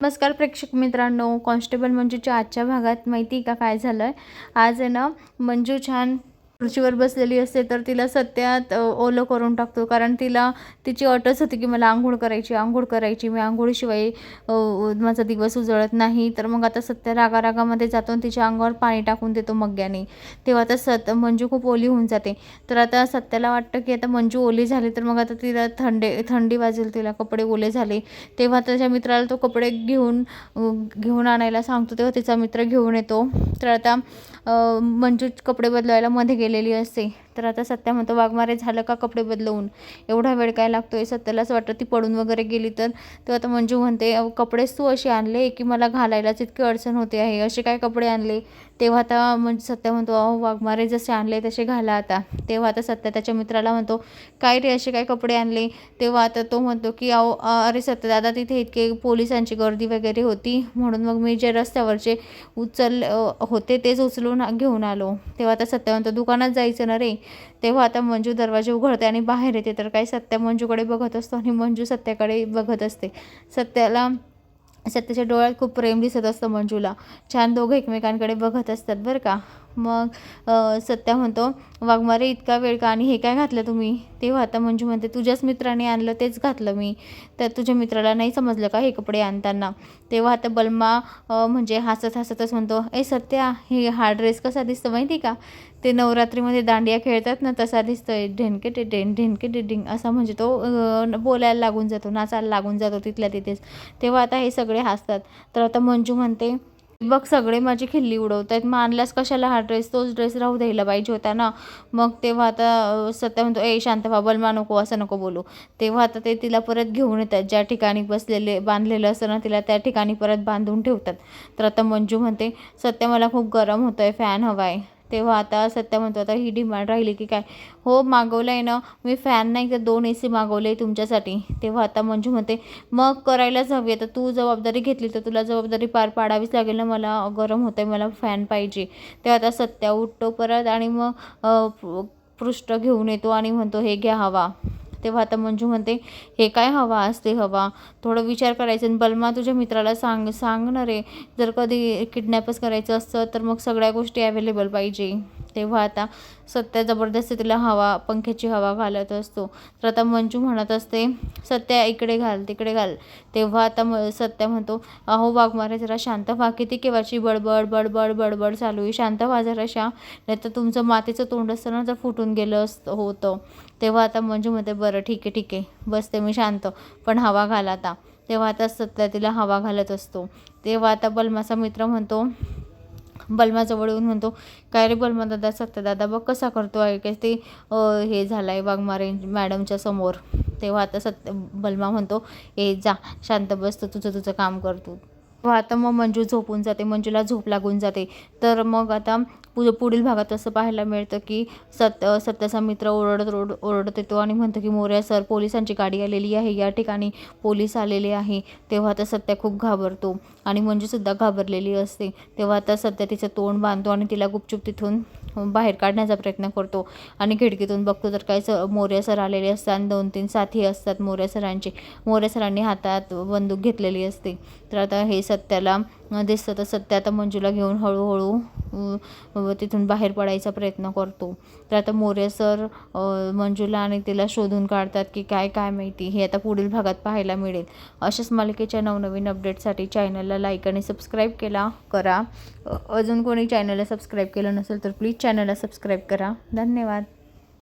नमस्कार प्रेक्षक मित्रांनो. कॉन्स्टेबल मंजूच्या आजच्या भागात माहिती आहे का? काय झालं आहे आज आहे ना मंजू छान खुर्चीवर बसलेली असते तर तिला सत्यात ओलं करून टाकतो. कारण तिला तिची अटच होती की मला आंघोळ करायची आंघोळ करायची. मी आंघोळीशिवाय माझा दिवस उजळत नाही. तर मग आता सत्या रागारागामध्ये जातो आणि तिच्या अंगावर पाणी टाकून देतो मग्याने. तेव्हा आता सत मंजू खूप ओली होऊन जाते. तर आता सत्याला वाटतं की आता मंजू ओली झाली तर मग आता तिला थंडे थंडी वाजेल तिला कपडे ओले झाले. तेव्हा त्याच्या मित्राला तो कपडे घेऊन घेऊन आणायला सांगतो. तेव्हा तिचा मित्र घेऊन येतो. तर आता अ, म्हणजे कपडे बदलायला मध्ये गेलेली असते. तर आता सत्या म्हणतो वाघमारे झालं का कपडे बदलवून? एवढा वेळ काय लागतोय? आहे असं वाटतं ती पडून वगैरे गेली तर? तेव्हा आता मंजू म्हणते कपडेच तू असे आणले की मला घालायलाच इतकी अडचण होते आहे. असे काय कपडे आणले? तेव्हा आता म्हणजे सत्या म्हणतो अहो वाघमारे जसे आणले तसे घाला आता. तेव्हा आता सत्या त्याच्या मित्राला म्हणतो काय रे असे काय कपडे आणले? तेव्हा आता तो म्हणतो की अहो अरे सत्य दादा तिथे इतके पोलिसांची गर्दी वगैरे होती. म्हणून मग मी जे रस्त्यावरचे उचल होते तेच उचलून घेऊन आलो. तेव्हा आता सत्य म्हणतो दुकानात जायचं ना रे? तेव्हा आता मंजू दरवाजे उघडते आणि बाहेर येते. तर काही सत्या मंजूकडे बघत असतो आणि मंजू सत्याकडे बघत असते. सत्याला सत्याच्या डोळ्यात खूप प्रेम दिसत असतं मंजूला. छान दोघं एकमेकांकडे बघत असतात बरं का. मग सत्या म्हणतो वाघमारे इतका वेळ का आणि हे काय घातलं तुम्ही? तेव्हा आता मंजू म्हणते तुझ्याच मित्राने आणलं तेच घातलं मी. तर तुझ्या मित्राला नाही समजलं का हे कपडे आणताना? तेव्हा आता बलमा म्हणजे हसत हसतच म्हणतो ए सत्या हे हा ड्रेस कसा दिसतो माहिती का? ते नवरात्रीमध्ये दांडिया खेळतात ना तसा दिसतोय. ढेनके टेडेन ढेनके टे असा म्हणजे तो बोलायला लागून जातो नाचायला लागून जातो तिथल्या तिथेच. तेव्हा आता हे सगळे हसतात. तर आता मंजू म्हणते बघ सगळे माझी खिल्ली उडवत आहेत मग आणल्यास कशाला हा ड्रेस? तोच ड्रेस राहू द्यायला पाहिजे होता ना. मग तेव्हा आता सत्या म्हणतो ए शांत बाबलमा बलमा नको असं नको बोलू. तेव्हा आता ते तिला परत घेऊन येतात. ज्या ठिकाणी बसलेले बांधलेलं असतं ना तिला त्या ठिकाणी परत बांधून ठेवतात. तर आता मंजू म्हणते सत्या मला खूप गरम होतं आहे फॅन हवा आहे तेव्हा आता सत्या म्हणतो आता ही डिमांड राहिली की काय? हो मागवलं आहे ना. मी फॅन नाही तर दोन ए सी मागवले तुमच्यासाठी. तेव्हा आता मंजू म्हणते मग करायलाच हवी आता तू जबाबदारी घेतली तर तुला जबाबदारी पार पाडावीच लागेल ना. मला गरम होतं आहे मला फॅन पाहिजे. तेव्हा आता सत्या उठतो परत आणि मग पृष्ठ घेऊन येतो आणि म्हणतो हे घ्या हवा. तेव्हा आता मंजू म्हणते हे काय हवा असते हवा? थोडं विचार करायचं आणि बलमा तुझ्या मित्राला सांग सांग ना रे जर कधी किडनॅपच करायचं असतं तर मग सगळ्या गोष्टी अवेलेबल पाहिजे. तेव्हा आता सत्या जबरदस्ती तिला हवा पंख्याची हवा घालत असतो. तर आता मंजू म्हणत असते सत्या इकडे घाल तिकडे घाल. तेव्हा आता म सत्या म्हणतो अहो वाघ मारे जरा शांत व्हा किती केव्हाची बडबड बडबड बडबड चालू आहे. शांत व्हा जराशा नाही तर तुमचं मातीचं तोंड असतं ना जर फुटून गेलं असतं होतं. तेव्हा आता मंजू म्हणते बरं ठीक आहे ठीक आहे बसते मी शांत पण हवा घाल आता. तेव्हा आता सत्या तिला हवा घालत असतो. तेव्हा आता बलमाचा मित्र म्हणतो बलमाजवळ येऊन म्हणतो काय रे बलमा दादा सत्य दादा बघ कसा करतो आहे काय ते हे झालं आहे वाघमारे मॅडमच्या समोर. तेव्हा आता सत्य बलमा म्हणतो ए जा शांत बस तू तुझं तुझं काम करतो व आता मग मंजू झोपून जाते मंजूला झोप लागून जाते. तर मग आता पु पुढील भागात असं पाहायला मिळतं की सत सत्याचा मित्र ओरडत ओरड ओरडत येतो आणि म्हणतो की मोर्या सर पोलिसांची गाडी आलेली आहे या ठिकाणी पोलीस आलेले आहे. तेव्हा आता सत्या खूप घाबरतो आणि मंजूसुद्धा घाबरलेली असते. तेव्हा आता सत्या तिचं तोंड बांधतो आणि तिला गुपचूप तिथून बाहेर काढण्याचा प्रयत्न करतो. आणि खिडकीतून बघतो तर काय स मोर्या सर आलेले असतात. आणि दोन तीन साथी असतात मोर्या सरांचे. मोर्या सरांनी हातात बंदूक घेतलेली असते. तर आता हे सत्याला दिसतं तर सत्य आता मंजूला घेऊन हळूहळू तिथून बाहेर पडायचा प्रयत्न करतो. तर आता मोरे सर मंजूला आणि तिला शोधून काढतात की काय काय माहिती हे आता पुढील भागात पाहायला मिळेल. अशाच मालिकेच्या नवनवीन अपडेटसाठी चॅनलला लाईक आणि सबस्क्राईब केला करा. अजून कोणी चॅनलला सबस्क्राईब केलं नसेल तर प्लीज चॅनलला सबस्क्राईब करा. धन्यवाद.